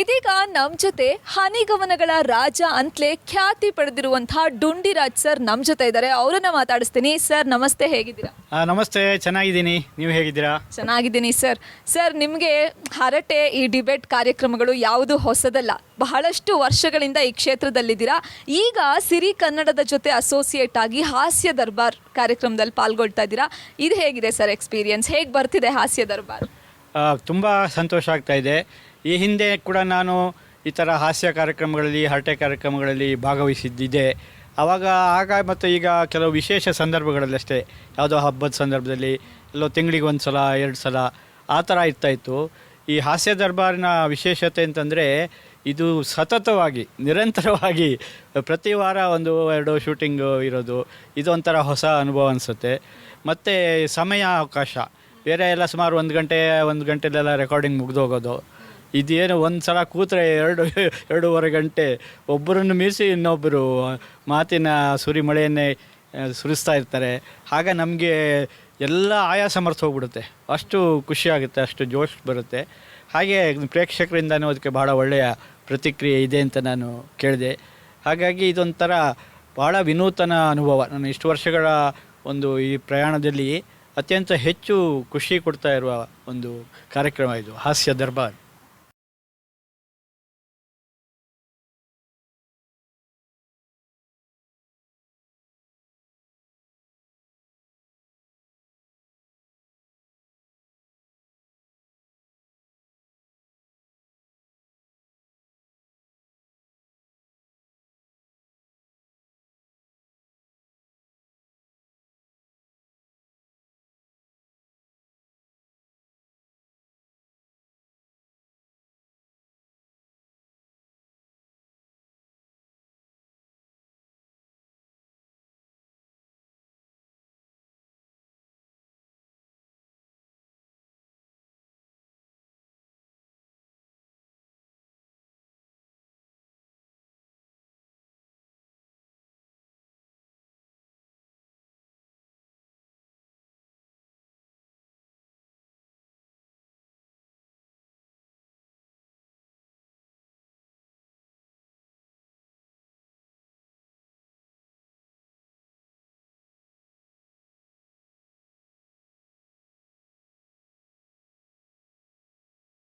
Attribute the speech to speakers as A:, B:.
A: ಇದೀಗ ನಮ್ಮ ಜೊತೆ ಹನಿಗವನಗಳ ರಾಜ ಅಂತಲೇ ಖ್ಯಾತಿ ಪಡೆದಿರುವಂತಹ ಡುಂಡಿರಾಜ್ ಸರ್ ನಮ್ಮ ಜೊತೆ ಇದ್ದಾರೆ. ಅವರನ್ನ ಮಾತಾಡಿಸ್ತೀನಿ. ಸರ್ ನಮಸ್ತೆ. ಹೇಗಿದ್ದೀರಾ?
B: ಆ, ನಮಸ್ತೆ. ಚೆನ್ನಾಗಿದ್ದೀನಿ. ನೀವು ಹೇಗಿದ್ದೀರಾ?
A: ಚೆನ್ನಾಗಿದ್ದೀನಿ ಸರ್. ಸರ್ ನಿಮಗೆ ಹರಟೆ ಈ ಡಿಬೇಟ್ ಕಾರ್ಯಕ್ರಮಗಳು ಯಾವುದು ಹೊಸದಲ್ಲ. ಬಹಳಷ್ಟು ವರ್ಷಗಳಿಂದ ಈ ಕ್ಷೇತ್ರದಲ್ಲಿದ್ದೀರಾ. ಈಗ ಸಿರಿ ಕನ್ನಡದ ಜೊತೆ ಅಸೋಸಿಯೇಟ್ ಆಗಿ ಹಾಸ್ಯ ದರ್ಬಾರ್ ಕಾರ್ಯಕ್ರಮದಲ್ಲಿ ಪಾಲ್ಗೊಳ್ತಾ ಇದ್ದೀರಾ. ಇದು ಹೇಗಿದೆ ಸರ್ ಎಕ್ಸ್ಪೀರಿಯನ್ಸ್ ಹೇಗೆ ಬರ್ತಿದೆ ಹಾಸ್ಯ ದರ್ಬಾರ್?
B: ತುಂಬ ಸಂತೋಷ ಆಗ್ತಾ ಇದೆ. ಈ ಹಿಂದೆ ಕೂಡ ನಾನು ಈ ಥರ ಹಾಸ್ಯ ಕಾರ್ಯಕ್ರಮಗಳಲ್ಲಿ, ಹರಟೆ ಕಾರ್ಯಕ್ರಮಗಳಲ್ಲಿ ಭಾಗವಹಿಸಿದ್ದಿದೆ ಆವಾಗ ಆಗ ಮತ್ತು ಈಗ ಕೆಲವು ವಿಶೇಷ ಸಂದರ್ಭಗಳಲ್ಲಿ ಅಷ್ಟೇ ಯಾವುದೋ ಹಬ್ಬದ ಸಂದರ್ಭದಲ್ಲಿ, ಎಲ್ಲೋ ತಿಂಗಳಿಗೆ ಒಂದು ಸಲ ಎರಡು ಸಲ, ಆ ಥರ ಇರ್ತಾಯಿತ್ತು ಈ ಹಾಸ್ಯ ದರ್ಬಾರಿನ ವಿಶೇಷತೆ ಅಂತಂದರೆ, ಇದು ಸತತವಾಗಿ, ನಿರಂತರವಾಗಿ ಪ್ರತಿ ವಾರ ಒಂದು, ಎರಡು ಶೂಟಿಂಗು ಇರೋದು. ಇದೊಂಥರ ಹೊಸ ಅನುಭವ ಅನಿಸುತ್ತೆ. ಮತ್ತು ಸಮಯ ಅವಕಾಶ ಬೇರೆ ಎಲ್ಲ ಸುಮಾರು ಒಂದು ಗಂಟೆ, ಒಂದು ಗಂಟೆಲೆಲ್ಲ ರೆಕಾರ್ಡಿಂಗ್ ಮುಗಿದೋಗೋದು. ಇದೇನು ಒಂದು ಸಲ ಕೂತ್ರೆ ಎರಡು, ಎರಡೂವರೆ ಗಂಟೆ ಒಬ್ಬರನ್ನು ಮೀರಿಸಿ ಇನ್ನೊಬ್ಬರು ಮಾತಿನ ಸುರಿಮಳೆಯನ್ನೇ ಸುರಿಸ್ತಾ ಇರ್ತಾರೆ. ಆಗ ನಮಗೆ ಎಲ್ಲ ಆಯಾಸ ಮರ್ತು ಹೋಗ್ಬಿಡುತ್ತೆ. ಅಷ್ಟು ಖುಷಿ ಆಗುತ್ತೆ ಅಷ್ಟು ಜೋಶ್ ಬರುತ್ತೆ. ಹಾಗೆ ಪ್ರೇಕ್ಷಕರಿಂದನೂ ಅದಕ್ಕೆ ಭಾಳ ಒಳ್ಳೆಯ ಪ್ರತಿಕ್ರಿಯೆ ಇದೆ ಅಂತ ನಾನು ಕೇಳಿದೆ. ಹಾಗಾಗಿ ಇದೊಂಥರ ಭಾಳ ವಿನೂತನ ಅನುಭವ. ನಾನು ಇಷ್ಟು ವರ್ಷಗಳ ಒಂದು ಈ ಪ್ರಯಾಣದಲ್ಲಿ ಅತ್ಯಂತ ಹೆಚ್ಚು ಖುಷಿ ಕೊಡ್ತಾ ಇರುವ ಒಂದು ಕಾರ್ಯಕ್ರಮ ಇದು, ಹಾಸ್ಯ ದರ್ಬಾರ್.